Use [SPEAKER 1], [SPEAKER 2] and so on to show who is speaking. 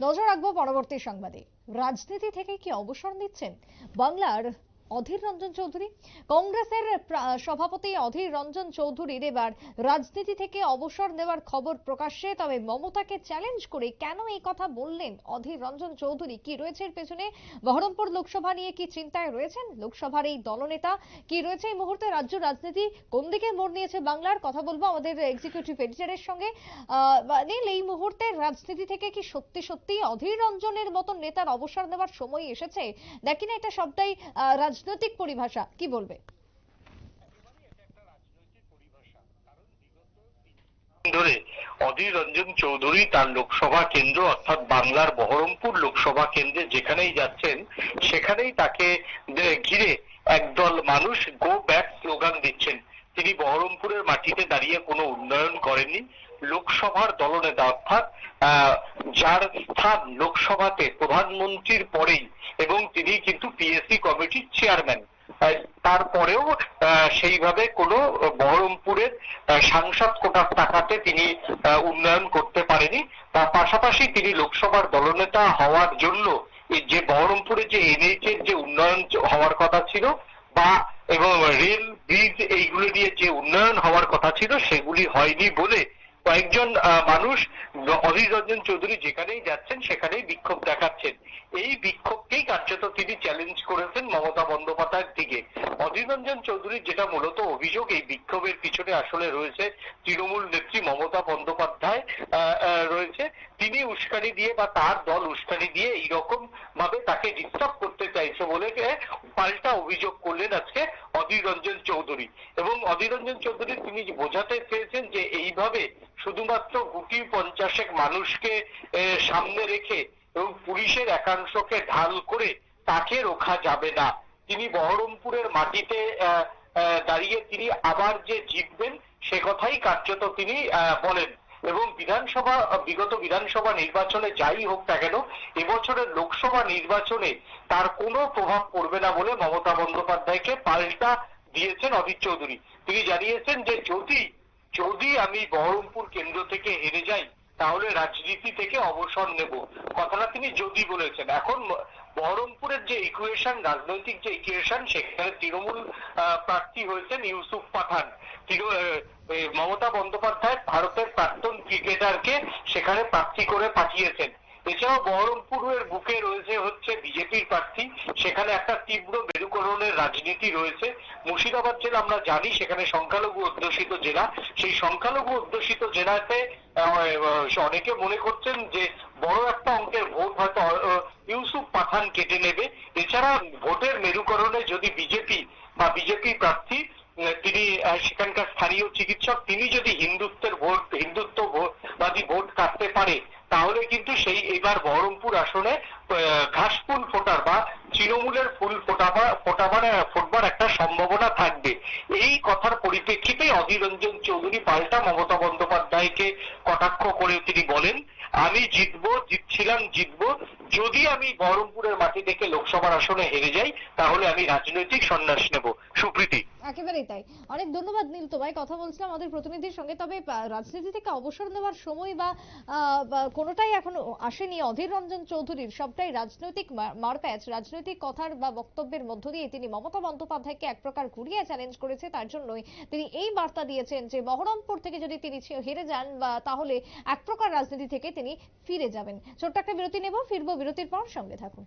[SPEAKER 1] নজর রাখব পরবর্তী সাংবাদিক রাজনীতি থেকে কি অবসর নিচ্ছেন? বাংলার অধীর রঞ্জন চৌধুরী। কংগ্রেসের সভাপতি অধীর রঞ্জন চৌধুরীর এবার রাজনীতি থেকে অবসর নেওয়ার খবর প্রকাশ্যে। তবে মমতাকে চ্যালেঞ্জ করে কেন এই কথা বললেন অধীর রঞ্জন চৌধুরী? কি রয়েছে এর পেছনে? বহরমপুর লোকসভা নিয়ে কি চিন্তায় রয়েছেন? লোকসভার এই দলনেতা কি রয়েছে এই মুহূর্তে? রাজ্য রাজনীতি কোন দিকে মোড় নিয়েছে বাংলার? কথা বলব আমাদের এক্সিকিউটিভ এডিটরের সঙ্গে। নীল এই মুহূর্তে রাজনীতি থেকে কি সত্যি সত্যি অধীর রঞ্জনের মতন নেতার অবসর নেওয়ার সময় এসেছে? নাকি না এটা সবটাই আহ, রাজনৈতিক পরিভাষা, কি বলবে?
[SPEAKER 2] ধরে অধীর রঞ্জন চৌধুরী তার লোকসভা কেন্দ্র, অর্থাৎ বাংলার বহরমপুর লোকসভা কেন্দ্রে যেখানেই যাচ্ছেন, সেখানেই তাকে ঘিরে একদল মানুষ গো ব্যাক স্লোগান দিচ্ছেন। তিনি বহরমপুরের মাটিতে দাঁড়িয়ে কোনো উন্নয়ন করেননি। লোকসভার দলনেতা, অর্থাৎ যার স্থান লোকসভাতে প্রধানমন্ত্রীর পরেই এবং তিনি কিন্তু পিএসসি কমিটির চেয়ারম্যান তারপরেও সেইভাবে কোনো বহরমপুরের সাংসদ কোটার টাকাতে তিনি উন্নয়ন করতে পারেনি। তার পাশাপাশি তিনি লোকসভার দলনেতা হওয়ার জন্য যে বহরমপুরে যে এনএইচ এর যে উন্নয়ন হওয়ার কথা ছিল বা এবং রেল, ব্রিজ এইগুলো দিয়ে যে উন্নয়ন হওয়ার কথা ছিল, সেগুলি হয়নি বলে কয়েকজন মানুষ অধীর রঞ্জন চৌধুরী যেখানেই যাচ্ছেন, সেখানেই বিক্ষোভ দেখাচ্ছেন। এই বিক্ষোভকেই কার্যত তিনি চ্যালেঞ্জ করেছেন মমতা বন্দ্যোপাধ্যায়ের দিকে। অধীর রঞ্জন চৌধুরীর যেটা মূলত অভিযোগ, এই বিক্ষোভের পিছনে আসলে রয়েছে তৃণমূল নেত্রী মমতা বন্দ্যোপাধ্যায় রয়েছে। তিনি উস্কানি দিয়ে বা তার দল উস্কানি দিয়ে এইরকম ভাবে তাকে ডিস্টার্ব করতে চাইছে বলে পাল্টা অভিযোগ করলেন আজকে অধীর রঞ্জন চৌধুরী। এবং অধীর রঞ্জন চৌধুরী, তিনি বোঝাতে চেয়েছেন যে এইভাবে শুধুমাত্র গুটি পঞ্চাশেক মানুষকে সামনে রেখে এবং পুলিশের একাংশকে ঢাল করে তাকে রোখা যাবে না। তিনি বহরমপুরের মাটিতে দাঁড়িয়ে তিনি আবার যে জিতবেন, সে কথাই কার্যত তিনি বলেন। এবং বিধানসভা, বিগত বিধানসভা নির্বাচনে যাই হোক না কেন, এবছরের লোকসভা নির্বাচনে তার কোনো প্রভাব পড়বে না বলে মমতা বন্দ্যোপাধ্যায়কে পাল্টা দিয়েছেন অধীর চৌধুরী। তিনি জানিয়েছেন যে যদি যদি আমি বহরমপুর কেন্দ্র থেকে হেরে যাই, তাহলে রাজনীতি থেকে অবসর নেব। কথাটা তিনি যদি বলেছেন। এখন বহরমপুরের যে ইকুয়েশন রাজনৈতিক যে ইকুয়েশন সেখানে তৃণমূল প্রার্থী হয়েছেন ইউসুফ পাঠান। মমতা বন্দ্যোপাধ্যায় ভারতের প্রাক্তন ক্রিকেটারকে সেখানে প্রার্থী করে পাঠিয়েছেন। এছাড়াও বহরমপুরের বুকে রয়েছে হচ্ছে বিজেপির প্রার্থী। সেখানে একটা তীব্র রাজনীতি রয়েছে। মুর্শিদাবাদ জেলা আমরা জানি সেখানে সংখ্যালঘু অধ্যুষিত জেলা। সেই সংখ্যালঘু অধ্যুষিত জেলাতে অনেকে মনে করছেন যে বড় একটা অঙ্কের ভোট হয়তো ইউসুফ পাঠান কেটে নেবে। এছাড়া ভোটের মেরুকরণে যদি বিজেপি বা বিজেপি প্রার্থী তিনি সেখানকার স্থানীয় চিকিৎসক তিনি যদি হিন্দুত্বের ভোট হিন্দুত্ব ভোট- বাদী ভোট কাটতে পারে তাহলে কিন্তু সেই এবার বহরমপুর আসনে আহ, ঘাস ফোটার বা তৃণমূলের ফুল ফোটাবার ফোটাবার ফোটবার একটা সম্ভাবনা থাকবে। এই কথার পরিপ্রেক্ষিতে অধীর রঞ্জন চৌধুরী পাল্টা মমতা বন্দ্যোপাধ্যায়কে কটাক্ষ করে তিনি বলেন, আমি জিতবো, জিতছিলাম, জিতবো। যদি আমি বহরমপুরের মাটি থেকে লোকসভার আসনে হেরে যাই, তাহলে আমি রাজনৈতিক সন্ন্যাস নেব। সুপ্রীতি।
[SPEAKER 1] একেবারেই তাই। অনেক ধন্যবাদ নীল তোমায়। কথা বলছিলাম আমাদের প্রতিনিধির সঙ্গে, তবে রাজনীতি থেকে অবসর নেওয়ার সময় বা কোনোটাই এখনও আসেনি অধীর রঞ্জন চৌধুরীর। সবটাই রাজনৈতিক মারপ্যাচ, রাজনৈতিক কথার বা বক্তব্যের মধ্য দিয়ে তিনি মমতা বন্দ্যোপাধ্যায়কে এক প্রকার ঘুরিয়ে চ্যালেঞ্জ করেছে, তার জন্যই তিনি এই বার্তা দিয়েছেন যে, বহরমপুর থেকে যদি তিনি হেরে যান বা তাহলে এক প্রকার রাজনীতি থেকে তিনি ফিরে যাবেন। ছোট্ট একটা বিরতি নেব, ফিরবো বিরতির পর সঙ্গে থাকুন।